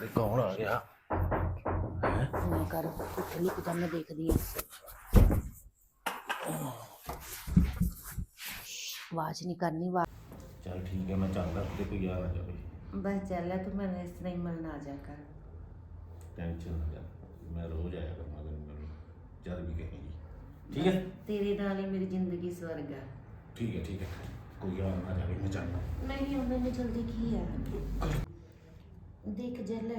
ਤੇ ਕੌਣ ਆ ਗਿਆ? ਹੈ? ਨਾ ਕਰ ਉੱਥੇ ਲੁਕ ਜਾ ਮੈਂ ਦੇਖਦੀ ਆ ਆਵਾਜ਼ ਨਹੀਂ ਕਰਨੀ ਵਾ ਚਲ ਠੀਕ ਹੈ ਮੈਂ ਚੱਲਦਾ ਤੇ ਕੋਈ ਯਾਰ ਆ ਜਾਵੇ। ਬਸ ਚੱਲ ਤੂੰ ਮੈਨੂੰ ਇਸ ਤਰ੍ਹਾਂ ਹੀ ਮਿਲਣ ਆ ਜਾ ਕਰ। ਟੈਨਸ਼ਨ ਨਾ ਲੈ ਮੈਂ ਰੋਜ਼ ਆਇਆ ਕਰਾਂਗਾ ਤੈਨੂੰ ਮਿਲਣ। ਜਦ ਵੀ ਕਹੇਂਗੀ ਠੀਕ ਹੈ? ਤੇਰੇ ਨਾਲ ਹੀ ਮੇਰੀ ਜ਼ਿੰਦਗੀ ਸਵਰਗ ਆ। ਠੀਕ ਹੈ ਠੀਕ ਹੈ। ਕੋਈ ਯਾਰ ਨਾ ਜਾਵੇ ਮੈਂ ਚੱਲਦਾ। ਨਹੀਂ ਉਹਨਾਂ ਨੇ ਜਲਦੀ ਕੀ ਆ? ਦੇਖ ਜੱਲ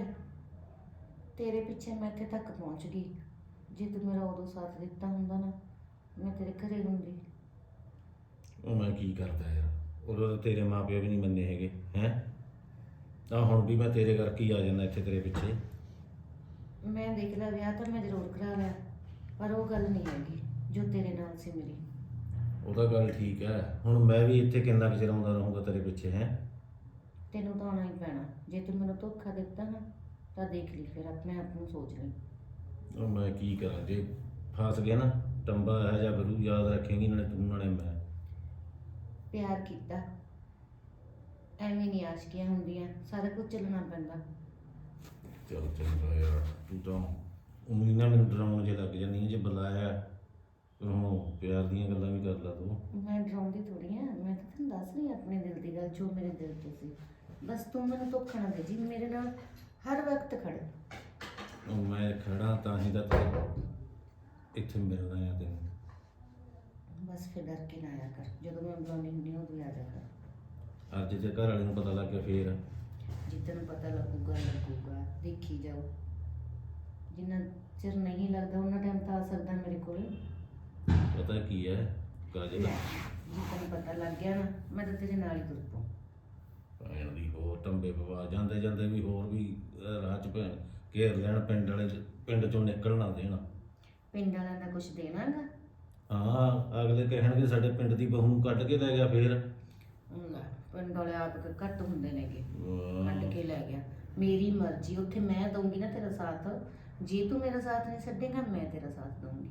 ਤੇਰੇ ਪਿੱਛੇ ਮੈਂ ਇੱਥੇ ਤੱਕ ਪਹੁੰਚ ਗਈ। ਜੇ ਤੂੰ ਮੇਰਾ ਉਦੋਂ ਸਾਥ ਦਿੱਤਾ ਹੁੰਦਾ ਨਾ ਮੈਂ ਤੇਰੇ ਘਰੇ ਹੁੰਦੀ। ਉਹ ਮੈਂ ਕੀ ਕਰਦਾ ਯਾਰ? ਉਦੋਂ ਤਾਂ ਤੇਰੇ ਮਾਪੇ ਵੀ ਨਹੀਂ ਮੰਨੇ ਹੈਗੇ ਹੈ? ਤਾਂ ਹੁਣ ਵੀ ਮੈਂ ਤੇਰੇ ਕਰਕੇ ਹੀ ਆ ਜਾਂਦਾ ਇੱਥੇ ਤੇਰੇ ਪਿੱਛੇ। ਮੈਂ ਦੇਖ ਲਿਆ ਵਿਆਹ ਤਾਂ ਮੈਂ ਜ਼ਰੂਰ ਕਰਾ ਲਿਆ ਪਰ ਉਹ ਗੱਲ ਨਹੀਂ ਹੈਗੀ ਜੋ ਤੇਰੇ ਨਾਲ ਸੀ ਮੇਰੀ। ਉਹ ਤਾਂ ਗੱਲ ਠੀਕ ਹੈ। ਹੁਣ ਮੈਂ ਵੀ ਇੱਥੇ ਕਿੰਨਾ ਕੁ ਚਿਰ ਆਉਂਦਾ ਰਹੂੰਗਾ ਤੇਰੇ ਪਿੱਛੇ ਹੈ? ਤੈਨੂੰ ਤਾਂ ਆਉਣਾ ਹੀ ਪੈਣਾ। ਜੇ ਤੂੰ ਮੈਨੂੰ ਧੋਖਾ ਦਿੱਤਾ ਨਾ ਤਾਂ ਦੇਖ ਲਈ ਫਿਰ ਆਪਣੇ ਆਪ ਨੂੰ ਸੋਚ ਲਈ। ਉਹ ਮੈਂ ਕੀ ਕਰਾਂ ਜੇ? ਫਸ ਗਿਆ ਨਾ ਟੰਬਾ ਇਹੋ ਜਿਹਾ ਬਰੂ ਯਾਦ ਰੱਖੇਂਗੀ ਨਾਲੇ ਤੂੰ ਨਾਲੇ ਮੈਂ। ਪਿਆਰ ਕੀਤਾ। ਐਵੇਂ ਨਹੀਂ ਆਸ਼ਕੀਆਂ ਹੁੰਦੀਆਂ ਸਾਰਾ ਕੁਝ ਚੱਲਣਾ ਪੈਂਦਾ। ਚਲ ਚੰਗਾ ਯਾਰ ਤੂੰ ਤਾਂ ਉਮੀ ਨਾ ਮੈਨੂੰ ਡਰਾਉਣ ਜੇ ਲੱਗ ਜਾਂਦੀ ਹੈ ਜੇ ਬੁਲਾਇਆ ਫਿਰ ਹੁਣ ਪਿਆਰ ਦੀਆਂ ਗੱਲਾਂ ਵੀ ਕਰ ਲਾ ਤੂੰ। ਮੈਂ ਡਰਾਉਂਦੀ ਥੋੜੀ ਆ ਮੈਂ ਤਾਂ ਤੈਨੂੰ ਦੱਸ ਰਹੀ ਹਾਂ ਆਪਣੇ ਦਿਲ ਦੀ ਗੱਲ ਜੋ ਮੇਰੇ ਦਿਲ 'ਚ ਸੀ। ਬਸ ਤੂੰ ਮੈਨੂੰ ਧੋਖਾ ਨਾ ਦੇ ਜੀ ਮੇਰੇ ਨਾਲ ਹਰ ਵਕਤ ਖੜ ਉਹ ਮੈਂ ਖੜਾ ਤਾਂ ਹੀ ਤਾਂ ਤੈਨੂੰ ਇੱਥੇ ਮਿਲਣਾ ਆ ਤੈਨੂੰ। ਬਸ ਫਿਰ ਡਰ ਕੇ ਨਾ ਆਇਆ ਕਰ ਜਦੋਂ ਮੈਂ ਬੁਲਾਉਂਦੀ ਹੁੰਦੀ ਹਾਂ ਉਦੋਂ ਹੀ ਆ ਜਾ ਕਰ। ਅੱਜ ਜੇ ਘਰ ਵਾਲੇ ਨੂੰ ਪਤਾ ਲੱਗ ਗਿਆ ਫੇਰ। ਜਿੱਦਣ ਪਤਾ ਲੱਗੂਗਾ ਲੱਗੂਗਾ ਦੇਖੀ ਜਾਓ। ਜਿੰਨਾ ਚਿਰ ਨਹੀਂ ਲੱਗਦਾ ਉਹਨਾਂ ਟਾਈਮ ਤਾਂ ਆ ਸਕਦਾ ਮੇਰੇ ਕੋਲ। ਪਤਾ ਕੀ ਹੈ ਕਾਜਲ। ਜਿੱਦਣ ਪਤਾ ਲੱਗ ਗਿਆ ਨਾ ਮੈਂ ਤਾਂ ਤੇਰੇ ਨਾਲ ਹੀ ਤੁਰ ਪਊ। ਦੀ ਹੋਰ ਟੰਬੇ ਪਵਾ ਜਾਂਦੇ ਜਾਂਦੇ ਵੀ ਹੋਰ ਵੀ ਅਹ, ਰਾਹ ਚ ਘੇਰ ਲੈਣ ਪਿੰਡ ਵਾਲੇ ਚ- ਪਿੰਡ ਚੋਂ ਨਿਕਲ ਨਾ ਦੇਣ। ਪਿੰਡ ਵਾਲਿਆਂ ਦਾ ਕੁਝ ਦੇਣਾਗਾ ਹਾਂ ਅਗਲੇ ਕਹਿਣਗੇ ਸਾਡੇ ਪਿੰਡ ਦੀ ਬਹੂ ਨੂੰ ਕੱਢ ਕੇ ਲੈ ਗਿਆ ਫੇਰ। ਪਿੰਡ ਵਾਲੇ ਆਪ ਕ- ਘੱਟ ਹੁੰਦੇ ਨੇਗੇ। ਕੱਢ ਕੇ ਲੈ ਗਿਆ। ਮੇਰੀ ਮਰਜ਼ੀ ਉੱਥੇ ਮੈਂ ਦਊਂਗੀ ਨਾ ਤੇਰਾ ਸਾਥ। ਜੇ ਤੂੰ ਮੇਰਾ ਸਾਥ ਨਹੀਂ ਛੱਡੇਗਾ ਮੈਂ ਤੇਰਾ ਸਾਥ ਦਊਂਗੀ।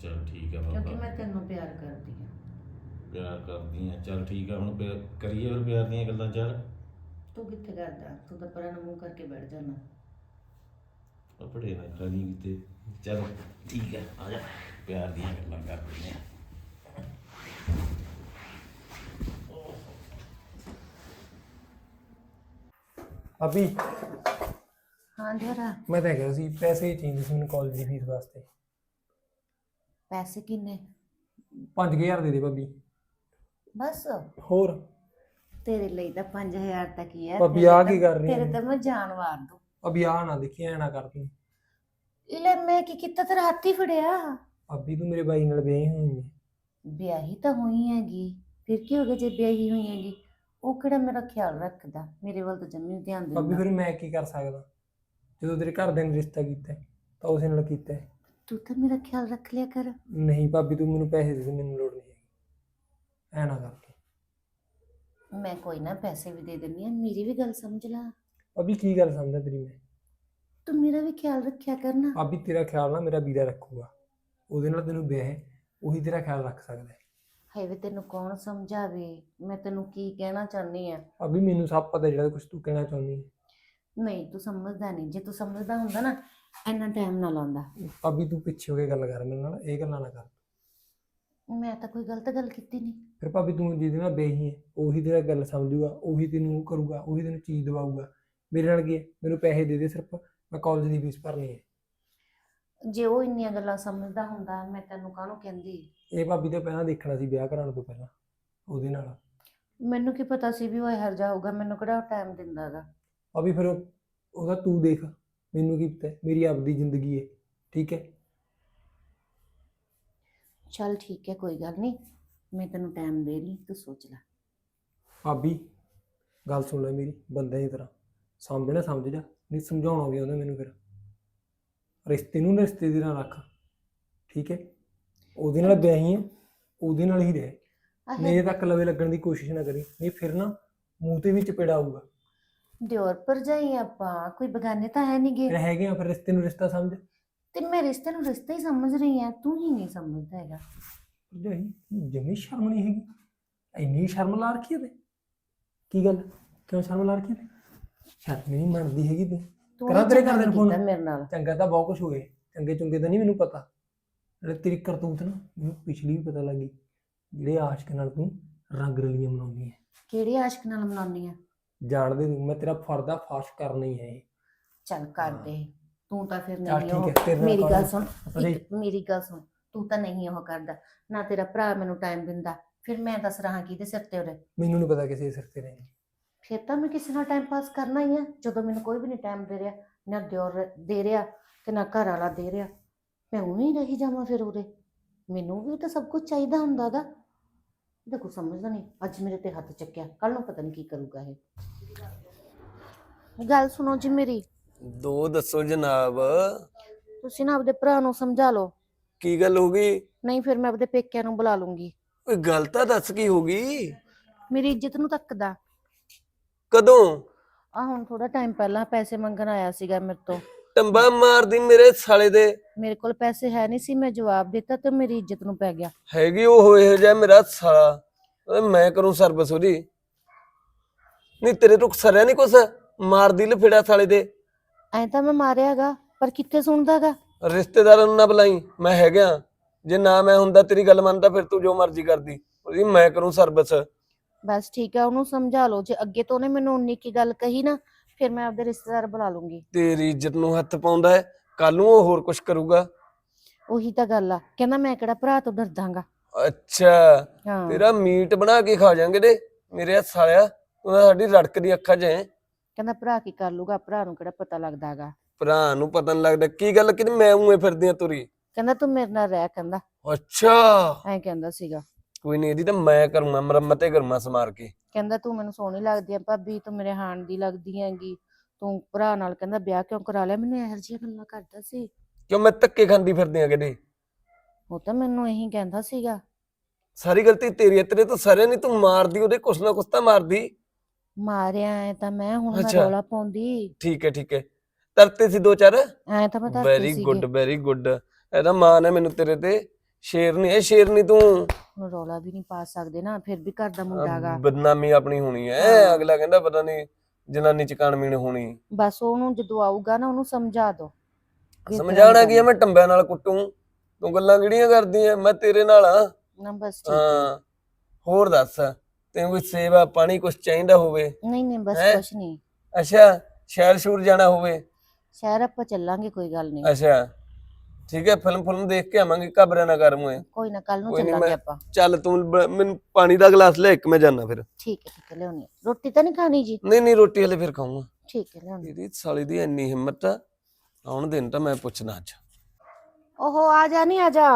ਚੱਲ ਠੀਕ ਹੈ ਕਿਉਂਕਿ ਬਾਬਾ ਮੈਂ ਤੈਨੂੰ ਪਿਆਰ ਕਰਦੀ ਹਾਂ। ਪਿਆਰ ਕਰਦੀ ਆ ਚੱਲ ਠੀਕ ਆ ਹੁਣ ਪਿਆ- ਕਰੀਏ ਫਿਰ ਪਿਆਰ ਦੀਆਂ ਗੱਲਾਂ ਚੱਲ। ਤੂੰ ਕਿੱਥੇ ਕਰਦਾ? ਤੂੰ ਤਾਂ ਪਰਾਂ ਨੂੰ ਮੂੰਹ ਕਰਕੇ ਬੈਠ ਜਾਣਾ ਕੱਪੜੇ ਨਾ ਕਰੀ ਕਿਤੇ। ਚੱਲ ਠੀਕ ਹੈ ਆ ਜਾ। ਪਿਆਰ ਦੀਆਂ ਗੱਲਾਂ ਕਰਦੇ ਆ ਅਭੀ ਹਾਂ ਜਰਾ। ਮੈਂ ਤਾਂ ਕਿਹਾ ਸੀ ਪੈਸੇ ਹੀ ਚਾਹੀਦੇ ਸੀ ਮੈਨੂੰ ਕਾਲਜ ਦੀ ਫੀਸ ਵਾਸਤੇ। ਪੈਸੇ ਕਿੰਨੇ? 5000 ਦੇ ਦੇ ਭਾਬੀ। ਬਸ। ਹੋਰ? ਤੇਰੇ ਲਈ ਤਾਂ 5000 ਤੱਕ ਹੀ ਹੈ ਭਾਬੀ, ਆਹ ਤਾਂ- ਕੀ ਕਰ ਰਹੀ ਤੇਰੇ ਹੈ? ਤਾਂ ਮੈਂ ਜਾਨ ਵਾਰ ਦੂੰ। ਅਭੀ ਆ ਨਾ ਦੇਖੀ ਐ ਨਾ ਕਰ ਤੂੰ। ਲੈ ਮੈਂ ਕੀ ਕੀਤਾ ਤੇਰਾ ਹੱਥ ਹੀ ਫੜਿਆ। ਅਭੀ ਤੂੰ ਮੇਰੇ ਬਾਈ ਨਾਲ ਵਿਆਹੀ ਹੋਈ ਹੈ। ਵਿਆਹੀ ਤਾਂ ਹੋਈ ਹੈਗੀ ਫਿਰ ਕੀ ਹੋ ਗਿਆ ਜੇ ਵਿਆਹੀ ਹੋਈ ਹੈਗੀ? ਉਹ ਕਿਹੜਾ ਮੇਰਾ ਖਿਆਲ ਰੱਖਦਾ ਮੇਰੇ ਵੱਲ ਤਾਂ ਜੰਮੀ ਧਿਆਨ ਭਾਬੀ ਦਿੰਦਾ ਫਿਰ ਮੈਂ ਕੀ ਕਰ ਸਕਦਾ? ਜਦੋਂ ਤੇਰੇ ਘਰ ਦੇ ਨੇ ਰਿਸ਼ਤਾ ਕੀਤਾ ਹੈ, ਤਾਂ ਉਸੇ ਨਾਲ ਕੀਤਾ। ਹੈ। ਤੂੰ ਤਾਂ ਮੇਰਾ ਖਿਆਲ ਰੱਖ ਲਿਆ ਕਰ। ਨਹੀਂ ਭਾਬੀ ਤੂੰ ਮੈਨੂੰ ਪੈਸੇ ਦੇ ਦੇ ਮੈਨੂੰ ਲੋੜ ਨਹੀਂ ਹੈਗੀ। ਐ ਨਾ ਕਰਕੇ ਮੈਂ ਕੋਈ ਨਾ ਪੈਸੇ ਵੀ ਦੇ ਦਿੰਨੀ ਆ ਮੇਰੀ ਵੀ ਗੱਲ ਸਮਝ ਲੈ। ਭਾਬੀ ਕੀ ਗੱਲ ਸਮਝਦਾ ਤੇਰੀ ਮੈਂ? ਤੂੰ ਮੇਰਾ ਵੀ ਖਿਆਲ ਰੱਖਿਆ ਕਰਨਾ ਭਾਬੀ ਤੇਰਾ ਖਿਆਲ ਨਾ ਮੇਰਾ ਵੀਰਾ ਰੱਖੂਗਾ। ਉਹਦੇ ਨਾਲ ਤੈਨੂੰ ਵਿਆਹ ਹੈ ਉਹੀ ਤੇਰਾ ਖਿਆਲ ਰੱਖ ਸਕਦਾ ਹੈ। ਹਾਏ ਵੇ ਤੈਨੂੰ ਕੌਣ ਸਮਝਾਵੇ? ਮੈਂ ਤੈਨੂੰ ਕੀ ਕਹਿਣਾ ਚਾਹੁੰਦੀ ਆ ਭਾਬੀ ਮੈਨੂੰ ਸਭ ਪਤਾ ਜਿਹੜਾ ਕੁਝ ਤੂੰ ਕਹਿਣਾ ਚਾਹੁੰਦੀ ਹੈ। ਨਹੀਂ ਤੂੰ ਸਮਝਦਾ ਨਹੀਂ। ਜੇ ਤੂੰ ਸਮਝਦਾ ਹੁੰਦਾ ਨਾ ਇੰਨਾ ਟਾਈਮ ਨਾ ਲਾਉਂਦਾ। ਭਾਬੀ ਤੂੰ ਪਿੱਛੇ ਹੋ ਕੇ ਗੱਲ ਕਰ ਮੇਰੇ ਨਾਲ ਇਹ ਗੱਲਾਂ ਨਾ ਕਰ। ਮੈਂ ਤਾਂ ਕੋਈ ਗਲਤ ਗੱਲ ਕੀਤੀ ਨਹੀਂ। ਫਿਰ ਭਾਬੀ ਤੂੰ ਜਿਹਦੇ ਨਾਲ ਬੇਹੀ ਹੈ ਉਹੀ ਤੇਰਾ ਗੱਲ ਸਮਝੂਗਾ ਉਹੀ ਤੈਨੂੰ ਉਹ ਕਰੂਗਾ ਉਹੀ ਤੈਨੂੰ ਚੀਜ਼ ਦਵਾਊਗਾ। ਮੇਰੇ ਨਾਲ ਕੀ ਹੈ ਮੈਨੂੰ ਪੈਸੇ ਦੇ ਦੇ ਸਿਰਫ ਮੈਂ ਕਾਲਜ ਦੀ ਫੀਸ ਭਰਨੀ ਹੈ ਜੇ ਉਹ ਇੰਨੀਆਂ ਗੱਲਾਂ ਸਮਝਦਾ ਹੁੰਦਾ ਮੈਂ ਤੈਨੂੰ ਕਾਹਨੂੰ ਕਹਿੰਦੀ? ਇਹ ਭਾਬੀ ਤੇ ਪਹਿਲਾਂ ਦੇਖਣਾ ਸੀ ਵਿਆਹ ਕਰਾਉਣ ਤੋਂ ਪਹਿਲਾਂ ਉਹਦੇ ਨਾਲ। ਮੈਨੂੰ ਕੀ ਪਤਾ ਸੀ ਵੀ ਉਹ ਇਹੋ ਜਿਹਾ ਹੋਊਗਾ ਮੈਨੂੰ ਕਿਹੜਾ ਟਾਈਮ ਦਿੰਦਾਗਾ ਭਾਬੀ ਫਿਰ ਉਹ- ਉਹਦਾ ਤੂੰ ਦੇਖ ਮੈਨੂੰ ਕੀ ਪਤਾ ਮੇਰੀ ਆਪਦੀ ਜ਼ਿੰਦਗੀ ਹੈ ਠੀਕ ਹੈ ਚੱਲ ਠੀਕ ਹੈ ਕੋਈ ਗੱਲ ਨਹੀਂ। ਮੈਂ ਤੈਨੂੰ ਟਾਈਮ ਦੇ ਰਹੀ ਤੂੰ ਸੋਚ ਲੈ। ਭਾਬੀ ਗੱਲ ਸੁਣ ਲੈ ਮੇਰੀ ਬੰਦੇ ਦੀ ਤਰ੍ਹਾਂ। ਸਮਝਣਾ ਸਮਝ ਜਾ। ਨਹੀਂ ਸਮਝਾਉਣਾ ਵੀ ਉਹਨੇ ਮੈਨੂੰ ਫਿਰ। ਰਿਸ਼ਤੇ ਨੂੰ ਨਾ ਰਿਸ਼ਤੇ ਦੀ ਤਰ੍ਹਾਂ ਰੱਖ। ਠੀਕ ਹੈ? ਉਹਦੇ ਨਾਲ ਵਿਆਹੀ ਹੈ ਉਹਦੇ ਨਾਲ ਹੀ ਰਹਿ। ਆਹੇ। ਮੇਰੇ ਤੱਕ ਲਵੇ ਲੱਗਣ ਦੀ ਕੋਸ਼ਿਸ਼ ਨਾ ਕਰੀ। ਨਹੀਂ ਫਿਰ ਨਾ ਮੂੰਹ ਤੇ ਵੀ ਚਪੇੜਾ ਆਊਗਾ। ਦਿਓਰ ਭਰਜਾਈ ਆਪਾਂ ਕੋਈ ਬਗਾਨੇ ਤਾਂ ਹੈ ਨਹੀਂਗੇ ਫਿਰ ਹੈਗੇ ਆ ਫਿਰ ਰਿਸ਼ਤੇ ਨੂੰ ਰਿਸ਼ਤਾ ਸਮਝ। ਤੇ ਮੈਂ ਰਿਸ਼ਤੇ ਨੂੰ ਰਿਸ਼ਤਾ ਹੀ ਸਮਝ ਰਹੀ ਆ ਤੂੰ ਹੀ ਨਹੀਂ ਸਮਝਦਾ ਹੈਗਾ। ਭਰਜਾਈ ਜਮੀ ਸ਼ਰਮ ਨਹੀਂ ਹੈਗੀ। ਇੰਨੀ ਸ਼ਰਮ ਲਾ ਰੱਖੀ ਹੈ ਤੇ ਕੀ ਗੱਲ? ਕਿਉਂ ਸ਼ਰਮ ਲਾ ਰੱਖੀ ਹੈ ਤੇ ਸ਼ਰਮ ਨਹੀਂ ਮੰਨਦੀ ਹੈਗੀ ਤੂੰ। ਤੂੰ ਕਰਾਂ ਤੇਰੇ ਚੰਗਾ ਘਰਦਿਆਂ ਨੂੰ ਕੀਤਾ? ਮੇਰੇ ਨਾਲ। ਚੰਗਾ ਤਾਂ ਬਹੁਤ ਕੁਝ ਹੋਏ ਚੰਗੇ ਚੁੰਗੇ ਤਾਂ ਨਹੀਂ ਮੈਨੂੰ ਪਤਾ। ਨਾਲੇ ਤੇਰੀ ਕਰਤੂਤ ਨਾ ਮੈਨੂੰ ਪਿਛਲੀ ਵੀ ਪਤਾ ਲੱਗੀ ਜਿਹੜੇ ਆਸ਼ਕ ਨਾਲ ਤੂੰ ਰੰਗ ਰਲੀਆਂ ਮਨਾਉਂਦੀ ਹੈ ਕਿਹੜੀ ਆਸ਼ਕ ਨਾਲ ਮਨਾਉਣੀ ਆ? ਜਾਣਦੇ ਤੂੰ ਮੈਂ ਤੇਰਾ ਫਰਦਾ ਫਾਸ਼ ਕਰਨਾ ਹੀ ਹੈ ਇਹ ਚੱਲ ਕਰ ਹਾਂ। ਦੇ ਤੂੰ ਤਾਂ ਫਿਰ ਚੱਲ ਨਹੀਂ ਠੀਕ ਉਹ ਹੈ, ਤੇਰੇ ਨਾਲ ਮੇਰੀ ਗੱਲ ਸੁਣ ਅਰੇ। ਇੱਕ ਮੇਰੀ ਗੱਲ ਸੁਣ ਤੂੰ ਤਾਂ ਨਹੀਂ ਉਹ ਕਰਦਾ ਨਾ ਤੇਰਾ ਭਰਾ ਮੈਨੂੰ ਟਾਈਮ ਦਿੰਦਾ ਫਿਰ ਮੈਂ ਦੱਸ ਰਹਾ ਕਿਹਦੇ ਸਿਰ ਤੇ ਉਰੇ? ਮੈਨੂੰ ਨਹੀਂ ਪਤਾ ਕਿਸੇ ਦੇ ਸਿਰ ਤੇ ਰਹਿਣੀ ਫਿਰ ਤਾਂ ਮੈਂ ਕਿਸੇ ਨਾਲ ਟਾਈਮ ਪਾਸ ਕਰਨਾ ਹੀ ਆ ਜਦੋਂ ਮੈਨੂੰ ਕੋਈ ਵੀ ਨਹੀਂ ਟਾਈਮ ਦੇ ਰਿਹਾ ਨਾ ਦਿਓਰ ਦੇ ਰਿਹਾ ਤੇ ਨਾ ਘਰ ਵਾਲਾ ਦੇ ਰਿਹਾ ਮੈਂ ਉਵੇਂ ਹੀ ਰਹੀ ਜਾਵਾਂ ਫਿਰ ਉਰੇ। ਮੈਨੂੰ ਵੀ ਤਾਂ ਸਭ ਕੁਝ ਚਾਹੀਦਾ ਹੁੰਦਾਗਾ ਇਹਦਾ ਕੁਝ ਸਮਝਦਾ ਨਹੀਂ ਅੱਜ ਮੇਰੇ ਤੇ ਹੱਥ ਚੱਕਿਆ ਕੱਲ ਨੂੰ ਪਤਾ ਨਹੀਂ ਕੀ ਕਰੂਗਾ ਇਹ। ਗੱਲ ਸੁਣੋ ਜੀ ਮੇਰੀ। ਦੋ ਦੱਸੋ ਜਨਾਬ। ਤੁਸੀਂ ਨਾ ਆਪਦੇ ਭਰਾ ਨੂੰ ਸਮਝਾ ਲਓ। ਕੀ ਗੱਲ ਹੋ ਗਈ? ਨਹੀਂ ਫਿਰ ਮੈਂ ਆਪਦੇ ਪੇਕਿਆਂ ਨੂੰ ਬੁਲਾ ਲੂੰਗੀ। ਓਏ ਗੱਲ ਤਾਂ ਦੱਸ ਕੀ ਹੋ ਗਈ? ਮੇਰੀ ਇੱਜ਼ਤ ਨੂੰ ਤੱਕਦਾ। ਕਦੋਂ? ਆ ਹੁਣ ਥੋੜਾ ਟਾਈਮ ਪਹਿਲਾਂ ਪੈਸੇ ਮੰਗਣ ਆਇਆ ਸੀਗਾ ਮੇਰੇ ਤੋਂ। ਟੰਬਾ ਮਾਰਦੀ ਮੇਰੇ ਸਾਲੇ ਦੇ। ਮੇਰੇ ਕੋਲ ਪੈਸੇ ਹੈ ਨਹੀਂ ਸੀ ਮੈਂ ਜਵਾਬ ਦਿੱਤਾ ਤੇ ਮੇਰੀ ਇੱਜ਼ਤ ਨੂੰ ਪੈ ਗਿਆ। ਹੈਗੀ ਉਹ ਇਹੋ ਜਿਹਾ ਮੇਰਾ ਸਾਲਾ। ਓਏ ਮੈਂ ਕਰੂੰ ਸਰਵਿਸ ਉਹਦੀ ਨਹੀਂ ਤੇਰੇ ਤੋਂ ਸਰਿਆ ਨਹੀਂ ਕੁਛ? ਮਾਰਦੀ ਲਫੇੜਾ ਸਾਲੇ ਦੇ। ਐਂ ਤਾਂ ਮੈਂ ਮਾਰਿਆਗਾ ਪਰ ਕਿੱਥੇ ਸੁਣਦਾਗਾ ਰਿਸ਼ਤੇਦਾਰਾਂ ਨੂੰ ਨਾ ਬੁਲਾਈ ਮੈਂ ਹੈਗਾ। ਜੇ ਨਾ ਮੈਂ ਹੁੰਦਾ ਤੇਰੀ ਗੱਲ ਮੰਨਦਾ ਫਿਰ ਤੂੰ ਜੋ ਮਰਜ਼ੀ ਕਰਦੀ। ਉਹਦੀ ਮੈਂ ਕਰੂੰ ਸਰਵਿਸ। ਬਸ ਠੀਕ ਹੈ ਉਹਨੂੰ ਸਮਝਾ ਲਓ। ਜੇ ਅੱਗੇ ਤੋਂ ਉਹਨੇ ਮੈਨੂੰ ਉਨੀ ਕੀ ਗੱਲ ਕਹੀ ਨਾ ਫਿਰ ਮੈਂ ਆਪਦੇ ਰਿਸ਼ਤੇਦਾਰ ਬੁਲਾ ਲੂੰਗੀ। ਤੇਰੀ ਇੱਜ਼ਤ ਨੂੰ ਹੱਥ ਪਾਉਂਦਾ ਹੈ। ਕੱਲ ਨੂੰ ਉਹ ਹੋਰ ਕੁਛ ਕਰੂਗਾ। ਉਹੀ ਤਾਂ ਗੱਲ ਆ। ਕਹਿੰਦਾ ਮੈਂ ਕਿਹੜਾ ਭਰਾ ਤੋਂ ਡਰਦਾਗਾ। ਅੱਛਾ। ਹਾਂ। ਤੇਰਾ ਮੀਟ ਬਣਾ ਕੇ ਖਾ ਜਾਾਂਗੇ ਦੇ ਮੇਰੇ ਸਾਲਿਆ ਤੂੰ ਤਾਂ ਸਾਡੀ ਰੜਕ ਦੀ ਅੱਖਾਂ 'ਚ ਹੈ। ਕਹਿੰਦਾ ਭਰਾ ਕੀ ਕਰ ਲੂਗਾ ਭਰਾ ਨੂੰ ਕਿਹੜਾ ਪਤਾ ਲੱਗਦਾਗਾ ਭਰਾ ਨੂੰ ਪਤਾ ਨਹੀਂ ਲੱਗਦਾ ਕੀ ਗੱਲ ਕਿ ਮੈਂ ਉਵੇਂ ਫਿਰਦੀ ਆ ਤੁਰੀ। ਕਹਿੰਦਾ ਤੂੰ ਮੇਰੇ ਨਾਲ ਰਹਿ ਕਹਿੰਦਾ। ਅੱਛਾ। ਐਂ ਕਹਿੰਦਾ ਸੀਗਾ। ਕੋਈ ਨਹੀਂ ਇਹਦੀ ਤਾਂ ਮੈਂ ਕਰੂੰਗਾ ਮੁਰੰਮਤ ਹੀ ਕਰੂੰਗਾ ਸਮਾਰ ਕੇ। ਕਹਿੰਦਾ ਤੂੰ ਮੈਨੂੰ ਸੋਹਣੀ ਲੱਗਦੀ ਆ ਭਾਬੀ ਤੂੰ ਮੇਰੇ ਹਾਣ ਦੀ ਲੱਗਦੀ ਹੈਗੀ। ਤੂੰ ਭਰਾ ਨਾਲ ਕਹਿੰਦਾ ਵਿਆਹ ਕਿਉਂ ਕਰਾ ਲਿਆ ਮੈਨੂੰ ਇਹੋ ਜਿਹੀਆਂ ਗੱਲਾਂ ਕਰਦਾ ਸੀ। ਕਿਉਂ ਮੈਂ ਧੱਕੇ ਖਾਂਦੀ ਫਿਰਦੀ ਆ ਕਿਤੇ? ਉਹ ਤਾਂ ਮੈਨੂੰ ਇਹੀ ਕਹਿੰਦਾ ਸੀਗਾ। ਸਾਰੀ ਗਲਤੀ ਤੇਰੀ ਹੈ ਤੇਰੇ ਤੋਂ ਸਾਰੇ ਨਹੀਂ ਤੂੰ ਮਾਰਦੀ ਉਹਦੇ ਕੁਛ ਨਾ ਕੁਛ ਤਾਂ ਮਾਰਦੀ। ਮਾਰਿਆ ਐ ਤਾਂ ਮੈਂ ਹੁਣ ਮੈਂ ਅੱਛਾ। ਰੌਲਾ ਪਾਉਂਦੀ। ਠੀਕ ਹੈ ਠੀਕ ਹੈ। ਤਰਤੇ ਸੀ ਦੋ ਚਾਰ? ਐ ਤਾਂ ਮੈਂ ਵੈਰੀ ਗੁੱਡ ਵੈਰੀ ਗੁੱਡ ਇਹਦਾ ਮਾਨ ਹੈ ਮੈਨੂੰ ਤੇਰੇ ਤੇ ਸ਼ੇਰਨੀ ਹੈ ਸ਼ੇਰਨੀ ਤੂੰ। ਹੁਣ ਰੌਲਾ ਵੀ ਨਹੀਂ ਪਾ ਸਕਦੇ ਨਾ ਫਿਰ ਵੀ ਘਰ ਦਾ ਮੁੰਡਾ ਗਾ। ਬਦਨਾਮੀ ਆਪਣੀ ਹੋਣੀ ਹੈ ਹਾਂ। ਅਗਲਾ ਕਹਿੰਦਾ ਪਤਾ ਨਹੀਂ ਜਨਾਨੀ ਚ ਕਾਣਮੀਣ ਹੋਣੀ। ਬਸ ਉਹਨੂੰ ਜਦੋਂ ਆਊਗਾ ਨਾ ਉਹਨੂੰ ਸਮਝਾ ਦੋ। ਸਮਝਾਉਣਾ ਕੀ ਹੈ ਮੈਂ ਟੰਬਿਆਂ ਨਾਲ ਕੁੱਟੂ। ਤੂੰ ਗੱਲਾਂ ਕਿਹੜੀਆਂ ਕਰਦੀ ਐ? ਮੈਂ ਤੇਰੇ ਨਾਲ ਆ। ਨਾ ਬਸ ਠੀਕ ਹੈ। ਹਾਂ ਹੋਰ ਦੱਸ। ਤੈਨੂੰ ਕੋਈ ਸੇਵਾ ਪਾਣੀ ਕੁਝ ਚਾਹੀਦਾ ਹੋਵੇ? ਨਹੀਂ ਨਹੀਂ ਬਸ ਹੈਂ? ਕੁਛ ਨਹੀਂ। ਅੱਛਾ ਸ਼ਹਿਰ ਸ਼ੂਰ ਜਾਣਾ ਹੋਵੇ? ਸ਼ਹਿਰ ਆਪਾਂ ਚੱਲਾਂਗੇ ਕੋਈ ਗੱਲ ਨਹੀਂ। ਅੱਛਾ ਠੀਕ ਹੈ ਫਿਲਮ ਫਿਲਮ ਦੇਖ ਕੇ ਆਵਾਂਗੇ ਘਬਰਾ ਨਾ ਕਰ ਮੂਏ ਕੋਈ ਨਾ ਕੱਲ ਨੂੰ ਕੋਈ ਨੀ, ਚੱਲਾਂਗੇ ਮੈਂ- ਆਪਾਂ। ਚੱਲ ਤੂੰ ਬ- ਮੈਨੂੰ ਪਾਣੀ ਦਾ ਗਲਾਸ ਲੈ ਇੱਕ ਮੈਂ ਜਾਣਾ ਫਿਰ। ਠੀਕ ਹੈ ਠੀਕ ਹੈ ਲਿਆਉਣੀ। ਰੋਟੀ ਤਾਂ ਨਹੀਂ ਖਾਣੀ ਜੀ? ਨਹੀਂ ਨਹੀਂ ਰੋਟੀ ਹਲੇ ਫਿਰ ਖਾਊਂਗਾ। ਠੀਕ ਹੈ ਲਿਆਉਣੀ ਇਹਦੀ ਸਾਲੀ ਦੀ ਇੰਨੀ ਹਿੰਮਤ ਆ ਆਉਣ ਦੇਣ ਤਾਂ ਮੈਂ ਪੁੱਛਣਾ ਅੱਜ। ਓਹੋ ਆ ਜਾ ਨਹੀਂ ਆ ਜਾ।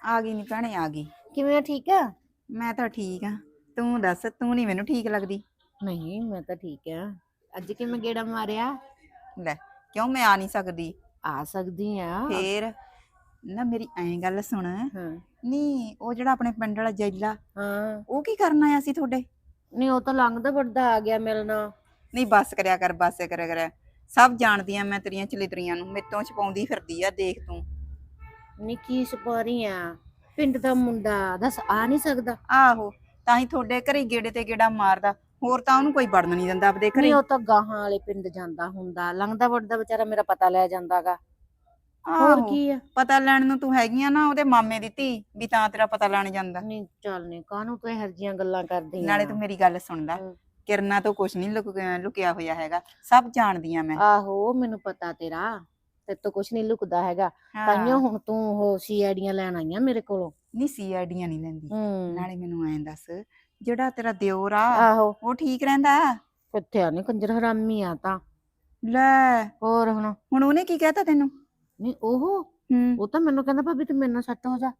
ਆ ਗਈ ਨੀ ਭੈਣੇ ਆ ਗਈ। ਕਿਵੇਂ ਆ ਠੀਕ ਆ? ਮੈਂ ਤਾਂ ਠੀਕ ਆ। ਤੂੰ ਦੱਸ ਤੂੰ ਨਹੀਂ ਮੈਨੂੰ ਠੀਕ ਲੱਗਦੀ। ਨਹੀਂ ਮੈਂ ਤਾਂ ਠੀਕ ਆ। ਅੱਜ ਕਿਵੇਂ ਗੇੜਾ ਮਾਰਿਆ? ਲੈ ਕਿਉਂ ਮੈਂ ਆ ਨਹੀਂ ਸਕਦੀ? ਆ ਸਕਦੀ ਆ। ਫੇਰ ਨਾ ਮੇਰੀ ਐਂ ਗੱਲ ਸੁਣ। ਹਾਂ। ਨਹੀਂ ਉਹ ਜਿਹੜਾ ਆਪਣੇ ਪਿੰਡ ਵਾਲਾ ਜੈਲਾ ਹਾਂ। ਉਹ ਕੀ ਕਰਨ ਆਇਆ ਸੀ ਤੁਹਾਡੇ? ਨਹੀਂ ਉਹ ਤਾਂ ਲੰਘਦਾ ਵੜਦਾ ਆ ਗਿਆ ਮਿਲਣਾ ਨਹੀਂ ਬੱਸ ਕਰਿਆ ਕਰ ਬੱਸ ਕਰਿਆ ਕਰ। ਸਭ ਜਾਣਦੀਆਂ ਮੈਂ ਤੇਰੀਆਂ ਚਲਿਤਰੀਆਂ ਨੂੰ ਮੇਤੋਂ ਛਪਾਉਂਦੀ ਫਿਰਦੀ ਆ ਦੇਖ ਤੂੰ। ਨੀ ਕੀ ਸਪਾਰੀ ਆ? ਪਿੰਡ ਦਾ ਮੁੰਡਾ ਦੱਸ ਆ ਨਹੀਂ ਸਕਦਾ। ਆਹੋ। ਤਾਂ ਹੀ ਤੁਹਾਡੇ ਘਰੇ ਗੇੜੇ ਤੇ ਗੇੜਾ ਮਾਰਦਾ ਹੋਰ ਤਾਂ ਉਹਨੂੰ ਕੋਈ ਵੜਨ ਨਹੀਂ ਦਿੰਦਾ ਆਪਦੇ ਘਰੇ। ਨਹੀਂ ਉਹ ਤਾਂ ਗਾਹਾਂ ਵਾਲੇ ਪਿੰਡ ਜਾਂਦਾ ਹੁੰਦਾ ਲੰਘਦਾ ਵੜਦਾ ਵਿਚਾਰਾ ਮੇਰਾ ਪਤਾ ਲੈ ਜਾਂਦਾਗਾ। ਹੋਰ ਆਹੋ, ਕੀ ਆ? ਪਤਾ ਲੈਣ ਨੂੰ ਤੂੰ ਹੈਗੀਆਂ ਨਾ ਉਹਦੇ ਮਾਮੇ ਦੀ ਧੀ ਵੀ ਤਾਂ ਤੇਰਾ ਪਤਾ ਲੈਣ ਜਾਂਦਾ। ਨਹੀਂ ਚੱਲ ਨਹੀਂ ਕਾਹਨੂੰ ਤੂੰ ਇਹੋ ਜਿਹੀਆਂ ਗੱਲਾਂ ਕਰਦੀ ਨਾਲੇ ਆਂ? ਤੂੰ ਮੇਰੀ ਗੱਲ ਸੁਣ ਲੈ ਹਮ। ਕਿਰਨਾ ਤੋਂ ਕੁਝ ਨਹੀਂ ਲੁਕਿਆ ਹੋਇਆ ਹੈਗਾ ਸਭ ਜਾਣਦੀਆਂ ਮੈਂ। ਆਹੋ ਮੈਨੂੰ ਪਤਾ ਤੇਰਾ ਤੇ ਤੋਂ ਕੁਛ ਨਹੀਂ ਲੁਕਦਾ ਹੈਗਾ। ਤਾਈਓ ਹੁਣ ਤੂੰ ਉਹ ਸੀਆਈਡੀਆਂ ਲੈਣ ਆਈਆਂ ਮੇਰੇ ਕੋਲੋਂ? ਨਹੀਂ ਸੀਆਈਡੀਆਂ ਨਹੀਂ ਲੈਂਦੀ। ਹੂੰ। ਨਾਲੇ ਮੈਨੂੰ ਐਂ ਦੱਸ ਜਿਹੜਾ ਤੇਰਾ ਦਿਓਰ ਆ ਆਹੋ। ਉਹ ਠੀਕ ਰਹਿੰਦਾ? ਕਿੱਥੇ ਆ ਨੀ ਕੰਜਰ ਹਰਾਮੀ ਆ ਤਾਂ। ਲੈ। ਹੋਰ ਹੁਣ? ਹੁਣ ਉਹਨੇ ਕੀ ਕਹਿਤਾ ਤੈਨੂੰ? ਨਹੀਂ ਉਹ? ਹੂੰ। ਉਹ ਤਾਂ ਮੈਨੂੰ ਕਹਿੰਦਾ ਭਾਬੀ ਤੂੰ ਮੇਰੇ ਨਾਲ ਸੱਟ ਹੋ ਜਾ।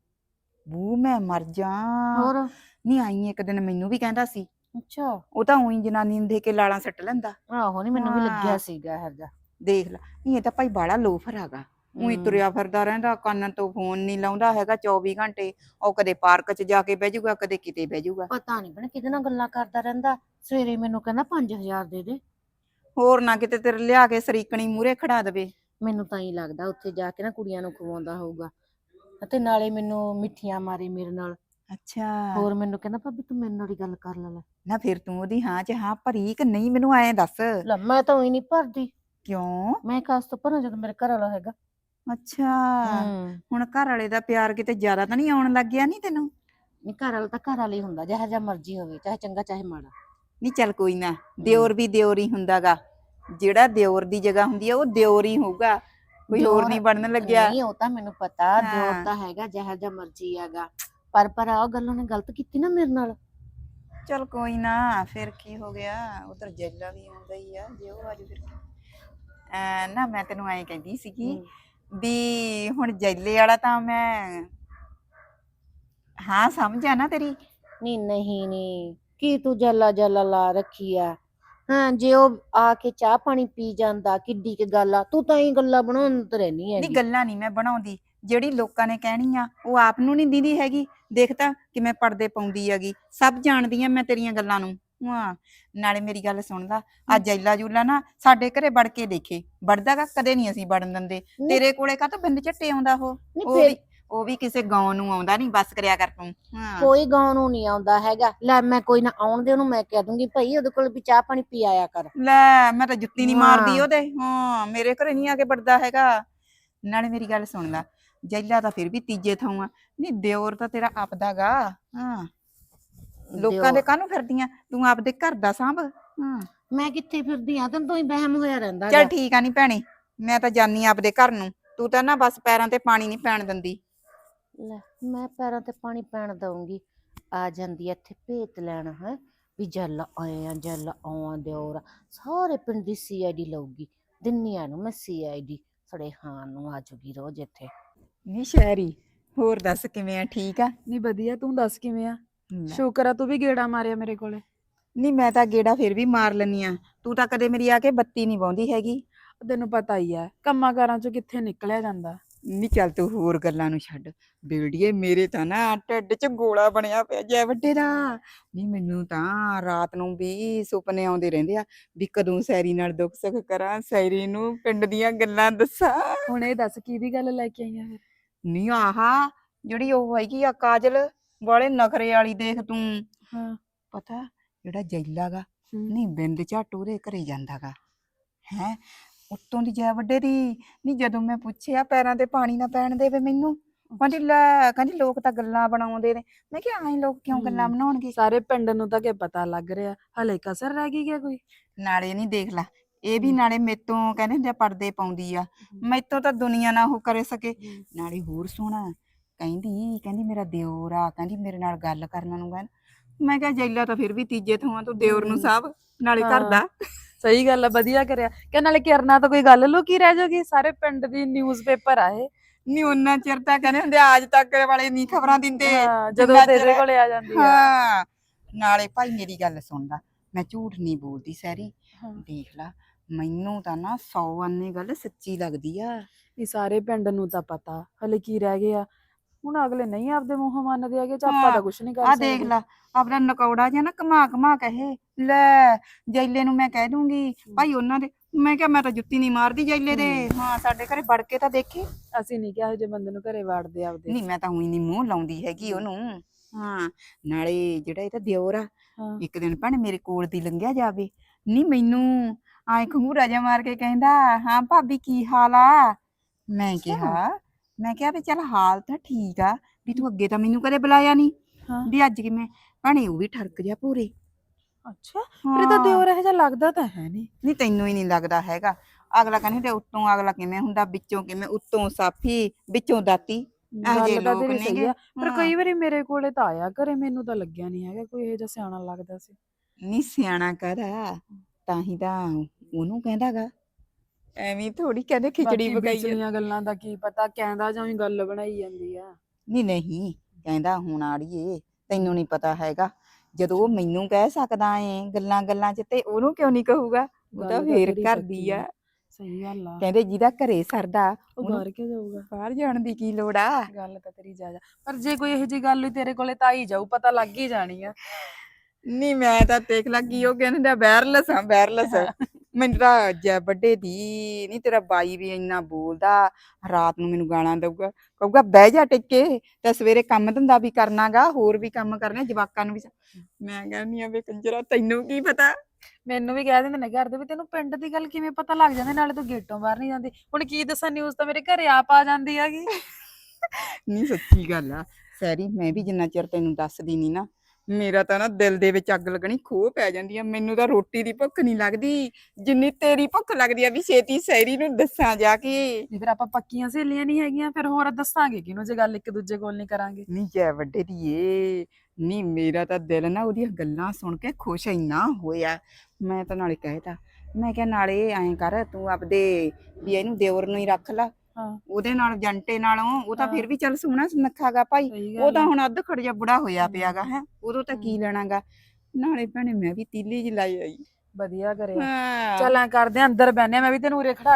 ਬੂ ਮੈਂ ਮਰ ਜਾ। ਹੋਰ? ਨਹੀਂ ਆਈ ਇੱਕ ਦਿਨ ਮੈਨੂੰ ਵੀ ਕਹਿੰਦਾ ਸੀ। ਅੱਛਾ। ਉਹ ਤਾਂ ਉਹੀ ਜਨਾਨੀ ਨੂੰ ਦੇਖ ਕੇ ਲਾਲਾਂ ਸੱਟ ਲੈਂਦਾ। ਆਹੋ ਨਹੀਂ ਮੈਨੂੰ ਵੀ ਲੱਗਿਆ। ਸੀਗਾ ਜਿਹਾ। ਦੇਖ ਲੈ ਨਹੀਂ ਇਹ ਤਾਂ ਭਾਈ ਬਾੜਾ ਲੋਫਰ ਹੈਗਾ। ਉਹੀ। ਤੁਰਿਆ ਫਿਰਦਾ ਰਹਿੰਦਾ ਕੰਨ ਤੋਂ ਫੋਨ ਨਹੀਂ ਲਾਉਂਦਾ ਹੈਗਾ 24 ਘੰਟੇ ਉਹ ਕਦੇ ਪਾਰਕ 'ਚ ਜਾ ਕੇ ਬਹਿ ਜਾਊਗਾ ਕਦੇ ਕਿਤੇ ਬਹਿ ਜਾਊਗਾ ਪਤਾ ਨਹੀਂ ਬਣ ਕਿਹਦੇ ਨਾਲ ਗੱਲਾਂ ਕਰਦਾ ਰਹਿੰਦਾ ਸਵੇਰੇ ਮੈਨੂੰ ਕਹਿੰਦਾ 5000 ਦੇ ਦੇ। ਹੋਰ ਨਾ ਕਿਤੇ ਤੇਰੇ ਲਿਆ ਕੇ ਸਰੀਕਣੀ ਮੂਰੇ ਖੜਾ ਦੇਵੇ। ਮੈਨੂੰ ਤਾਂ ਹੀ ਲੱਗਦਾ ਉੱਥੇ ਜਾ ਕੇ ਨਾ ਕੁੜੀਆਂ ਨੂੰ ਖਵਾਉਂਦਾ ਹੋਊਗਾ। ਅਤੇ ਨਾਲੇ ਮੈਨੂੰ ਮਿੱਠੀਆਂ ਮਾਰੇ ਮੇਰੇ ਨਾਲ। ਅੱਛਾ। ਹੋਰ ਮੈਨੂੰ ਕਹਿੰਦਾ ਭਾਬੀ ਤੂੰ ਮੇਰੇ ਨਾਲ ਹੀ ਗੱਲ ਕਰ ਲੈ ਲੈ। ਨਾ ਫਿਰ ਤੂੰ ਉਹਦੀ ਹਾਂ ਚ ਹਾਂ ਭਰੀ ਕਿ ਨਹੀਂ ਮੈਨੂੰ ਐਂ ਦੱਸ। ਲੈ ਮੈਂ ਤਾਂ ਉਹੀ ਨਹੀਂ ਭਰਦੀ। ਕਿਉਂ? ਮੈਂ ਕਾਸ ਤੋਂ ਭਰਾਂ ਜਦੋਂ ਮੇਰੇ ਘਰ ਵਾਲਾ ਹੈਗਾ। ਅੱਛਾ। ਹੂੰ। ਹੁਣ ਘਰ ਵਾਲੇ ਦਾ ਪਿਆਰ ਕਿਤੇ ਜ਼ਿਆਦਾ ਤਾਂ ਨਹੀਂ ਆਉਣ ਲੱਗ ਗਿਆ ਨਹੀਂ ਤੈਨੂੰ? ਨਹੀਂ ਘਰ ਵਾਲਾ ਤਾਂ ਘਰ ਵਾਲਾ ਹੀ ਹੁੰਦਾ ਜਿਹੋ ਜਿਹਾ ਮਰਜ਼ੀ ਹੋਵੇ ਚਾਹੇ ਚੰਗਾ ਚਾਹੇ ਮਾੜਾ। ਨਹੀਂ ਚੱਲ ਕੋਈ ਨਾ ਦਿਓਰ ਵੀ ਦਿਓਰ ਹੀ ਹੁੰਦਾਗਾ। ਜਿਹੜਾ ਦਿਓਰ ਦੀ ਜਗ੍ਹਾ ਹੁੰਦੀ ਆ ਉਹ ਦਿਓਰ ਹੀ ਹੋਊਗਾ। ਕੋਈ ਹੋਰ ਦਿਓਰ- ਨਹੀਂ ਬਣਨ ਲੱਗਿਆ। ਨਹੀਂ ਉਹ ਤਾਂ ਮੈਨੂੰ ਪਤਾ ਦਿਓਰ। ਤਾਂ ਹੈਗਾ ਜਿਹੋ ਜਿਹਾ ਮਰਜ਼ੀ ਹੈਗਾ। ਪਰ ਪਰ ਆ ਗੱਲ ਉਹਨੇ ਗਲਤ ਕੀਤੀ ਨਾ ਮੇਰੇ ਨਾਲ। ਚੱਲ ਕੋਈ ਨਾ ਫਿਰ ਕੀ ਹੋ ਗਿਆ? ਉਧਰ ਜੈਲਾ ਵੀ ਆਉਂਦਾ ਹੀ ਆ ਜੇ ਉਹ ਅੱਜ ਫਿਰ ਐ ਨਾ ਮੈਂ ਤੈਨੂੰ ਐਂ ਕਹਿੰਦੀ ਸੀਗੀ ਵੀ ਹੁਣ ਜੈਲੇ ਵਾਲਾ ਤਾਂ ਮੈਂ ਹਾਂ ਸਮਝਿਆ ਨਾ ਤੇਰੀ? ਨਹੀਂ ਨਹੀਂ ਨਹੀਂ। ਕੀ ਤੂੰ ਜੱਲਾ ਜੱਲਾ ਲਾ ਰੱਖੀ ਆ? ਹਾਂ ਜੇ ਉਹ ਆ ਕੇ ਚਾਹ ਪਾਣੀ ਪੀ ਜਾਂਦਾ ਕਿੱਡੀ ਕੀ ਗੱਲ ਆ? ਤੂੰ ਤਾਂ ਹੀ ਗੱਲਾਂ ਬਣਾਉਣ ਤੇ ਰਹਿਨੀ ਨਹੀਂ ਹੈਗੀ ਗੱਲਾਂ ਨਹੀਂ ਮੈਂ ਬਣਾਉਂਦੀ। ਜਿਹੜੀ ਲੋਕਾਂ ਨੇ ਕਹਿਣੀ ਆ ਉਹ ਆਪ ਨੂੰ ਨਹੀਂ ਦਿੰਦੀ ਹੈਗੀ। ਦੇਖ ਤਾਂ ਕਿਵੇਂ ਪਰਦੇ ਪਾਉਂਦੀ ਹੈਗੀ। ਸਭ ਜਾਣਦੀ ਆ ਮੈਂ ਤੇਰੀਆਂ ਗੱਲਾਂ ਨੂੰ। ਹਾਂ ਨਾਲੇ ਮੇਰੀ ਗੱਲ ਸੁਣਦਾ ਆ ਜੈਲਾ ਜੂਲਾ ਨਾ ਸਾਡੇ ਘਰੇ ਵੜ ਕੇ ਦੇਖੇ ਵੜਦਾਗਾ ਕਦੇ ਨਹੀਂ ਅਸੀਂ ਵੜਨ ਦਿੰਦੇ। ਤੇਰੇ ਕੋਲੇ ਕਾ ਤਾਂ ਬਿੰਦ ਝੱਟੇ ਆਉਂਦਾ ਉਹ? ਉਹ ਵੀ ਉਹ ਵੀ ਕਿਸੇ ਗਾਉਂ ਨੂੰ ਆਉਂਦਾ ਨਹੀਂ ਬਸ ਕਰਿਆ ਕਰ ਤੂੰ। ਕੋਈ ਗਾਉਂ ਨੂੰ ਨਹੀਂ ਆਉਂਦਾ ਹੈਗਾ। ਲੈ ਮੈਂ ਕੋਈ ਨਾ ਆਉਣ ਦੇ ਉਹਨੂੰ ਮੈਂ ਕਹਿ ਦੂੰਗੀ ਭਾਈ ਉਹਦੇ ਕੋਲ ਵੀ ਚਾਹ ਪਾਣੀ ਪੀ ਆਇਆ ਕਰ। ਲੈ ਮੈਂ ਤਾਂ ਜੁੱਤੀ ਨਹੀਂ ਮਾਰਦੀ। ਉਹਦੇ। ਹਾਂ ਮੇਰੇ ਘਰੇ ਨਹੀਂ ਆ ਕੇ ਵੜਦਾ ਹੈਗਾ। ਨਾਲੇ ਮੇਰੀ ਗੱਲ ਸੁਣ ਲੈ ਜੈਲਾ ਤਾਂ ਫਿਰ ਵੀ ਤੀਜੇ ਥਾਂ ਆ। ਨਹੀਂ ਦਿਓਰ ਤਾਂ ਤੇਰਾ ਆਪਦਾਗਾ ਹਾਂ। ਲੋਕਾਂ ਦੇ ਕਾਹਨੂੰ ਫਿਰਦੀਆਂ? ਤੂੰ ਆਪਦੇ ਘਰ ਦਾ ਸਾਂਭ। ਹਾਂ ਮੈਂ ਕਿੱਥੇ ਫਿਰਦੀ ਆ? ਤੈਨੂੰ ਤਾਂ ਹੀ ਵਹਿਮ ਹੋਇਆ ਰਹਿੰਦਾ ਚੱਲ। ਠੀਕ ਆ ਨਹੀਂ ਭੈਣੇ ਮੈਂ ਤਾਂ ਜਾਨੀ ਆਪਦੇ ਘਰ ਨੂੰ। ਤੂੰ ਤਾਂ ਨਾ ਬਸ ਪੈਰਾਂ ਤੇ ਪਾਣੀ ਨਹੀਂ ਪੈਣ ਦਿੰਦੀ। ਲੈ ਮੈਂ ਪੈਰਾਂ ਤੇ ਪਾਣੀ ਪੈਣ ਦਊਂਗੀ। ਆ ਜਾਂਦੀ ਇੱਥੇ ਭੇਤ ਲੈਣ ਹੈ? ਵੀ ਜੱਲ ਆਏ ਆ ਜੱਲ ਆਉਂ ਦਿਓਰ ਸਾਰੇ ਪਿੰਡ ਦੀ ਸੀਆਈਡੀ ਲਊਗੀ। ਦਿੰਨੀਆਂ ਨੂੰ ਮੈਂ ਸੀਆਈਡੀ ਸੜੇ ਹਾਂ ਨੂੰ ਆ ਜੂਗੀ ਰੋਜ਼ ਇੱਥੇ। ਨਹੀਂ ਸ਼ਹਿਰੀ ਹੋਰ ਦੱਸ ਕਿਵੇਂ ਆ? ਠੀਕ ਆ? ਨਹੀਂ ਵਧੀਆ ਤੂੰ ਦੱਸ ਕਿਵੇਂ ਆ। ਸ਼ੁਕਰ ਆ ਤੂੰ ਵੀ ਗੇੜਾ ਮਾਰਿਆ ਮੇਰੇ ਕੋਲੇ। ਨਹੀਂ ਮੈਂ ਤਾਂ ਗੇੜਾ ਫਿਰ ਵੀ ਮਾਰ ਲੈਨੀ ਆ। ਤੂੰ ਤਾਂ ਕਦੇ ਮੇਰੀ ਆ ਕੇ ਬੱਤੀ ਨਹੀਂ ਬਾਉਂਦੀ ਹੈਗੀ। ਤੈਨੂੰ ਪਤਾ ਹੀ ਆ ਕੰਮਾਂ ਕਾਰਾਂ ਚੋਂ ਕਿੱਥੇ ਨਿਕਲਿਆ ਜਾਂਦਾ। ਨਹੀਂ ਚੱਲ ਤੂੰ ਹੋਰ ਗੱਲਾਂ ਨੂੰ ਛੱਡ। ਬੇੜੀਏ ਮੇਰੇ ਤਾਂ ਨਾ ਢਿੱਡ 'ਚ ਗੋਲਾ ਬਣਿਆ ਪਿਆ ਜੈ ਵੱਡੇ ਦਾ। ਨਹੀਂ ਮੈਨੂੰ ਤਾਂ ਰਾਤ ਨੂੰ ਵੀ ਸੁਪਨੇ ਆਉਂਦੇ ਰਹਿੰਦੇ ਆ ਵੀ ਕਦੋਂ ਸੈਰੀ ਨਾਲ ਦੁੱਖ ਸੁੱਖ ਕਰਾਂ ਸੈਰੀ ਨੂੰ ਪਿੰਡ ਦੀਆਂ ਗੱਲਾਂ ਦੱਸਾਂ। ਹੁਣ ਇਹ ਦੱਸ ਕਿਹਦੀ ਗੱਲ ਲੈ ਕੇ ਆਈ ਆ ਫਿਰ? ਨਹੀਂ ਆਹਾ ਜਿਹੜੀ ਉਹ ਹੈਗੀ ਆ ਕਾਜਲ ਵਾਲੇ ਨਖਰੇ ਵਾਲੀ ਦੇਖ ਤੂੰ। ਹਾਂ। ਪਤਾ ਜਿਹੜਾ ਜੈਲਾਗਾ। ਨਹੀਂ ਬਿੰਦ ਝੱਟ ਉਹਦੇ ਘਰੇ ਜਾਂਦਾਗਾ ਹੈ? ਉੱਤੋਂ ਦੀ ਜੈ ਵੱਡੇ ਦੀ ਨਹੀਂ ਜਦੋਂ ਮੈਂ ਪੁੱਛਿਆ ਪੈਰਾਂ ਤੇ ਪਾਣੀ ਨਾ ਪੈਣ ਦੇਵੇ ਮੈਨੂੰ ਕਹਿੰਦੀ ਲੈ ਕਹਿੰਦੀ ਲੋਕ ਤਾਂ ਗੱਲਾਂ ਬਣਾਉਂਦੇ ਨੇ। ਮੈਂ ਕਿਹਾ ਐਂ ਲੋਕ ਕਿਉਂ ਗੱਲਾਂ। ਬਣਾਉਣਗੇ? ਸਾਰੇ ਪਿੰਡ ਨੂੰ ਤਾਂ ਕਿ ਪਤਾ ਲੱਗ ਰਿਹਾ ਹਲੇ ਕਸਰ ਰਹਿ ਗਈ ਗਿਆ ਕੋਈ? ਨਾਲੇ ਨਹੀਂ ਦੇਖ ਲਾ ਇਹ ਵੀ। ਨਾਲੇ ਮੇਤੋਂ ਕਹਿੰਦੇ ਹੁੰਦੇ ਆ ਪਰਦੇ ਪਾਉਂਦੀ ਆ। ਮੈਤੋਂ ਤਾਂ ਦੁਨੀਆ ਨਾ ਉਹ ਕਰੇ ਸਕੇ। ਨਾਲੇ ਹੋਰ ਸੋਹਣਾ। ਕਹਿੰਦੀ ਕਹਿੰਦੀ ਮੇਰਾ ਦਿਓਰ ਆ ਕਹਿੰਦੀ ਮੇਰੇ ਨਾਲ ਗੱਲ ਕਰਨ ਨੂੰ ਕਹਿੰ ਮੈਂ ਕਿਹਾ ਜੈਲਾ ਤਾਂ ਫਿਰ ਵੀ ਤੀਜੇ ਥਾਂ ਤੂੰ ਦਿਓਰ ਨੂੰ। ਸਾਹਬ ਨਾਲੇ ਘਰ। ਦਾ। ਸਹੀ ਗੱਲ ਆ ਵਧੀਆ ਕਰਿਆ। ਕਿ ਨਾਲੇ ਕਿਰਨਾ ਤਾਂ ਕੋਈ ਗੱਲ ਲੁਕੀ ਰਹਿ ਜਾਊਗੀ? ਸਾਰੇ ਪਿੰਡ ਦੀ ਨਿਊਜ਼ਪੇਪਰ ਆ ਇਹ। ਨਹੀਂ ਉਹਨਾਂ ਚਿਰ ਤਾਂ ਕਹਿੰਦੇ ਹੁੰਦੇ ਆ, ਅੱਜ ਤੱਕ ਵਾਲੇ ਨਹੀਂ ਖਬਰਾਂ ਦਿੰਦੇ। ਹਾਂ, ਜਦੋਂ ਜਿੰਨਾ ਤੇਰੇ ਚਿਰ- ਕੋਲੇ ਆ ਜਾਂਦੀ ਆ। ਹਾਂ ਨਾਲੇ ਭਾਈ ਮੇਰੀ ਗੱਲ ਸੁਣ ਲਾ ਮੈਂ ਝੂਠ ਨਹੀਂ ਬੋਲਦੀ ਸੈਰੀ ਹਾਂ। ਦੇਖ ਲਾ ਮੈਨੂੰ ਤਾਂ ਨਾ 100 ਆਨੇ ਗੱਲ ਸੱਚੀ ਲੱਗਦੀ ਆ। ਇਹ ਸਾਰੇ ਪਿੰਡ ਨੂੰ ਤਾਂ ਪਤਾ ਹਲੇ ਕੀ ਰਹਿ ਗਿਆ। ਹੁਣ ਅਗਲੇ ਨਹੀਂ ਆਪਦੇ ਮੂੰਹੋਂ ਮੰਨਦੇ ਹੈਗੇ ਜਾਂ ਆਪਾਂ ਤਾਂ ਕੁਝ ਨਹੀਂ ਕਰ ਆ ਸਕਦੇ। ਦੇਖ ਲਾ ਆਪਦਾ ਨਕੌੜਾ ਜਿਹਾ ਨਾ ਕਮਾ ਕਮਾ ਕਹੇ ਲੈ ਜੈਲੇ ਨੂੰ ਮੈਂ ਕਹਿ ਦੂੰਗੀ। ਭਾਈ ਉਹਨਾਂ ਦੇ ਮੈਂ ਕਿਹਾ ਮੈਂ ਤਾਂ ਜੁੱਤੀ ਨਹੀਂ ਮਾਰਦੀ ਜੈਲੇ ਦੇ। ਹਾਂ। ਸਾਡੇ ਘਰੇ ਵੜ ਕੇ ਤਾਂ ਦੇਖੇ। ਅਸੀਂ ਨਹੀਂ ਕਿਹਾ ਜੇ ਬੰਦੇ ਨੂੰ ਘਰੇ ਵਾੜਦੇ ਆਪਦੇ। ਨਹੀਂ ਮੈਂ ਤਾਂ ਉਹੀ ਨਹੀਂ ਮੂੰਹ ਲਾਉਂਦੀ ਹੈਗੀ ਉਹਨੂੰ। ਹਾਂ ਨਾਲੇ ਜਿਹੜਾ ਇਹ ਤਾਂ ਦਿਓਰ ਆ ਹਾਂ। ਇੱਕ ਦਿਨ ਭੈਣ ਮੇਰੇ ਕੋਲ ਦੀ ਲੰਘਿਆ ਜਾਵੇ। ਨਹੀਂ ਮੈਨੂੰ ਆਏ ਖੰਗੂਰਾ ਜਿਹਾ ਮਾਰ ਕੇ ਕਹਿੰਦਾ ਹਾਂ ਭਾਬੀ ਕੀ ਹਾਲ ਆ? ਮੈਂ ਕਿਹਾ ਮੈਂ ਕਿਹਾ ਵੀ ਚੱਲ ਹਾਲ ਤਾਂ ਠੀਕ ਆ ਵੀ ਤੂੰ ਅੱਗੇ ਤਾਂ ਮੈਨੂੰ ਕਦੇ ਬੁਲਾਇਆ ਨਹੀਂ ਹਾਂ। ਵੀ ਅੱਜ ਕਿਵੇਂ ਭੈਣੇ ਉਹ ਵੀ ਠਰਕ ਜਿਹਾ ਪੂਰੇ ਅੱਛਾ ਫਿਰ ਇਹ ਤਾਂ ਦਿਓਰ ਇਹ ਜਿਹਾ ਲੱਗਦਾ ਤਾਂ ਹੈ ਨਹੀਂ ਨਹੀਂ ਤੈਨੂੰ ਹੀ ਨਹੀਂ ਲੱਗਦਾ ਹੈਗਾ ਅਗਲਾ ਕਹਿੰਦੇ ਤੇ ਉੱਤੋਂ ਅਗਲਾ ਕਿਵੇਂ ਹੁੰਦਾ ਵਿੱਚੋਂ ਕਿਵੇਂ ਉੱਤੋਂ ਸਾਫੀ ਵਿੱਚੋਂ ਦਾਤੀ ਇਹੋ ਜਿਹੇ ਗੱਲ ਤਾਂ ਲੋਕ ਤੇਰੀ ਸਹੀ ਨੇਗੇ। ਆ ਪਰ ਹਾਂ। ਕਈ ਵਾਰੀ ਮੇਰੇ ਕੋਲੇ ਤਾਂ ਆਇਆ ਘਰੇ ਮੈਨੂੰ ਤਾਂ ਲੱਗਿਆ ਨਹੀਂ ਹੈਗਾ ਕੋਈ ਇਹ ਜਿਹਾ ਸਿਆਣਾ ਲੱਗਦਾ ਸੀ। ਨਹੀਂ ਸਿਆਣਾ ਕਰਾ ਤਾਂ ਹੀ ਤਾਂ ਉਹਨੂੰ ਕਹਿੰਦਾਗਾ ਐਵੇਂ ਥੋੜੀ ਕਹਿੰਦੇ ਖਿਚੜੀ ਪਕਾਈ ਆ। ਵਿਚਲੀਆਂ ਗੱਲਾਂ ਦਾ ਕੀ ਪਤਾ ਕਹਿੰਦਾ ਜਾਂ ਵੀ ਗੱਲ ਬਣਾਈ ਜਾਂਦੀ ਆ। ਨਹੀਂ ਨਹੀਂ ਕਹਿੰਦਾ ਹੁਣ ਆੜੀਏ ਤੈਨੂੰ ਨਹੀਂ ਪਤਾ ਹੈਗਾ। ਜਦੋਂ ਉਹ ਮੈਨੂੰ ਕਹਿ ਸਕਦਾ ਏ ਗੱਲਾਂ ਗੱਲਾਂ 'ਚ ਤੇ ਉਹਨੂੰ ਕਿਉਂ ਨਹੀਂ ਕਹੂਗਾ? ਉਹ ਗੱਲ ਤਾਂ ਫੇਰ ਤੇਰੀ ਕਰਦੀ ਆ। ਆ। ਸਹੀ ਗੱਲ ਆ। ਕਹਿੰਦੇ ਜਿਹਦਾ ਘਰੇ ਸਰਦਾ ਉਹ ਉਹਨੂੰ ਕੇ ਜਾਊਗਾ? ਬਾਹਰ ਜਾਣ ਦੀ ਕੀ ਲੋੜ ਆ? ਗੱਲ ਤਾਂ ਤੇਰੀ ਜਾ ਜਾ ਪਰ ਜੇ ਕੋਈ ਇਹੋ ਜੀ ਗੱਲ ਹੋਈ ਤੇਰੇ ਕੋਲੇ ਤਾਂ ਹੀ ਜਾਊ ਪਤਾ ਲੱਗ ਹੀ ਜਾਣੀ ਆ। ਨਹੀਂ ਮੈਂ ਤਾਂ ਦੇਖ ਲੱਗੀ ਉਹ ਕਹਿੰਦਾ ਵਾਇਰਲੈਸ ਆ ਵਾਇਰਲੈਸ ਮੈਨੂੰ ਤਾਂ ਜੈ ਵੱਡੇ ਦੀ ਨਹੀਂ ਤੇਰਾ ਬਾਈ ਵੀ ਇੰਨਾ ਬੋਲਦਾ ਰਾਤ ਨੂੰ ਮੈਨੂੰ ਗਾਲਾਂ ਦਊਗਾ ਕਹੂਗਾ ਬਹਿ ਜਾ ਟਿੱਕੇ ਤੇ ਸਵੇਰੇ ਕੰਮ ਧੰਦਾ ਵੀ ਕਰਨਾਗਾ ਹੋਰ ਵੀ ਕੰਮ ਕਰਨੇ ਜਵਾਕਾਂ ਨੂੰ ਵੀ ਮੈਂ ਕਹਿੰਦੀ ਆ ਵੇ ਕੰਜਰਾ ਤੈਨੂੰ ਕੀ ਪਤਾ? ਮੈਨੂੰ ਵੀ ਕਹਿ ਦਿੰਦੇ ਨੇ ਘਰ ਦੇ ਵੀ ਤੈਨੂੰ ਪਿੰਡ ਦੀ ਗੱਲ ਕਿਵੇਂ ਪਤਾ ਲੱਗ ਜਾਂਦੀ ਨਾਲੇ ਤੂੰ ਗੇਟੋਂ ਬਾਹਰ ਨਹੀਂ ਜਾਂਦੀ। ਹੁਣ ਕੀ ਦੱਸਾਂ ਨਿਊਜ਼ ਤਾਂ ਮੇਰੇ ਘਰੇ ਆਪ ਆ ਜਾਂਦੀ ਹੈਗੀ। ਨਹੀਂ ਸੱਚੀ ਗੱਲ ਆ। ਸੈਰੀ ਮੈਂ ਵੀ ਜਿੰਨਾ ਚਿਰ ਤੈਨੂੰ ਦੱਸਦੀ ਨਹੀਂ ਨਾ ਮੇਰਾ ਤਾਂ ਨਾ ਦਿਲ ਦੇ ਵਿੱਚ ਅੱਗ ਲੱਗਣੀ ਖੋਹ ਪੈ ਜਾਂਦੀ ਆ। ਮੈਨੂੰ ਤਾਂ ਰੋਟੀ ਦੀ ਭੁੱਖ ਨਹੀਂ ਲੱਗਦੀ। ਜਿੰਨੀ ਤੇਰੀ ਭੁੱਖ ਲੱਗਦੀ ਆ ਵੀ ਛੇਤੀ ਸੈਰੀ ਨੂੰ ਦੱਸਾਂ ਜਾ ਕੇ। ਜੇ ਫਿਰ ਆਪਾਂ ਪੱਕੀਆਂ ਸਹੇਲੀਆਂ ਨਹੀਂ ਹੈਗੀਆਂ ਫਿਰ ਹੋਰ ਦੱਸਾਂਗੇ ਕਿਹਨੂੰ ਜੇ ਗੱਲ ਇੱਕ ਦੂਜੇ ਕੋਲ ਨਹੀਂ ਕਰਾਂਗੇ। ਨਹੀਂ ਜੈ ਵੱਡੇ ਦੀਏ ਨਹੀਂ ਮੇਰਾ ਤਾਂ ਦਿਲ ਨਾ ਉਹਦੀਆਂ ਗੱਲਾਂ ਸੁਣ ਕੇ ਖੁਸ਼ ਇੰਨਾ ਹੋਇਆ। ਮੈਂ ਤਾਂ ਨਾਲੇ ਕਹਿਤਾ ਮੈਂ ਕਿਹਾ ਨਾਲੇ ਐਂ ਕਰ ਤੂੰ ਆਪਦੇ ਵੀ ਇਹਨੂੰ ਦਿਓਰ ਨੂੰ ਹੀ ਰੱਖ ਲਾ। ਉਹਦੇ ਨਾਲ ਜੰਟੇ ਨਾਲੋਂ ਉਹ ਤਾਂ ਫਿਰ। ਵੀ ਚੱਲ ਸੋਹਣਾ ਸੁਨੱਖਾਗਾ ਭਾਈ। ਉਹ ਤਾਂ ਹੁਣ ਅੱਧ ਖੜ ਜਾ ਬੁੜਾ ਹੋਇਆ ਪਿਆਗਾ ਹੈ। ਉਦੋਂ ਤਾਂ ਕੀ ਲੈਣਾਗਾ ਨਾਲੇ ਭੈਣੇ ਮੈਂ ਵੀ ਤੀਲੀ ਜੀ ਲਾਈ ਆਈ। ਵਧੀਆ ਕਰਿਆ। ਚੱਲ ਕਰਦੇ ਆਂ ਅੰਦਰ ਬੈਨੇ ਮੈਂ ਵੀ ਤੈਨੂੰ ਉਰੇ ਖੜਾ